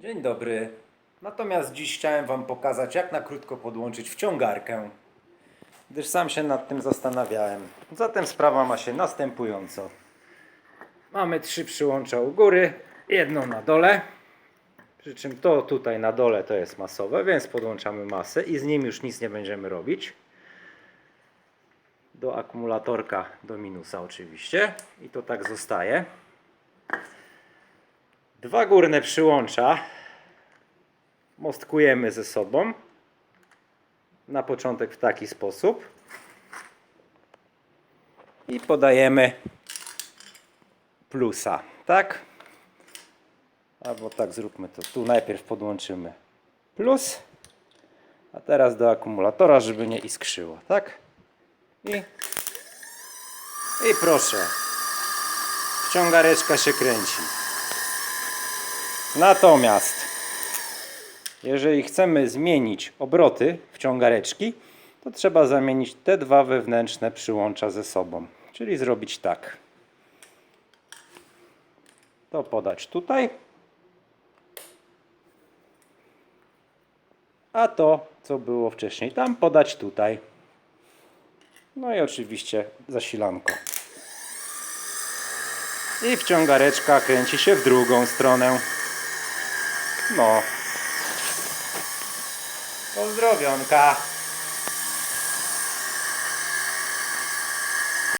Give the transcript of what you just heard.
Dzień dobry. Natomiast dziś chciałem Wam pokazać, jak na krótko podłączyć wciągarkę, gdyż sam się nad tym zastanawiałem. Zatem sprawa ma się następująco. Mamy trzy przyłącza u góry, jedno na dole. Przy czym to tutaj na dole to jest masowe, więc podłączamy masę i z nim już nic nie będziemy robić. Do akumulatorka do minusa oczywiście i to tak zostaje. Dwa górne przyłącza mostkujemy ze sobą. Na początek w taki sposób. I podajemy plusa, tak? Albo tak zróbmy to. Tu najpierw podłączymy plus, a teraz do akumulatora, żeby nie iskrzyło, tak? I, i proszę. Wciągareczka się kręci. Natomiast jeżeli chcemy zmienić obroty wciągareczki, to trzeba zamienić te dwa wewnętrzne przyłącza ze sobą. Czyli zrobić tak. To podać tutaj. A to, co było wcześniej tam, podać tutaj. No i oczywiście zasilanko. I wciągareczka kręci się w drugą stronę. No. Pozdrowionka.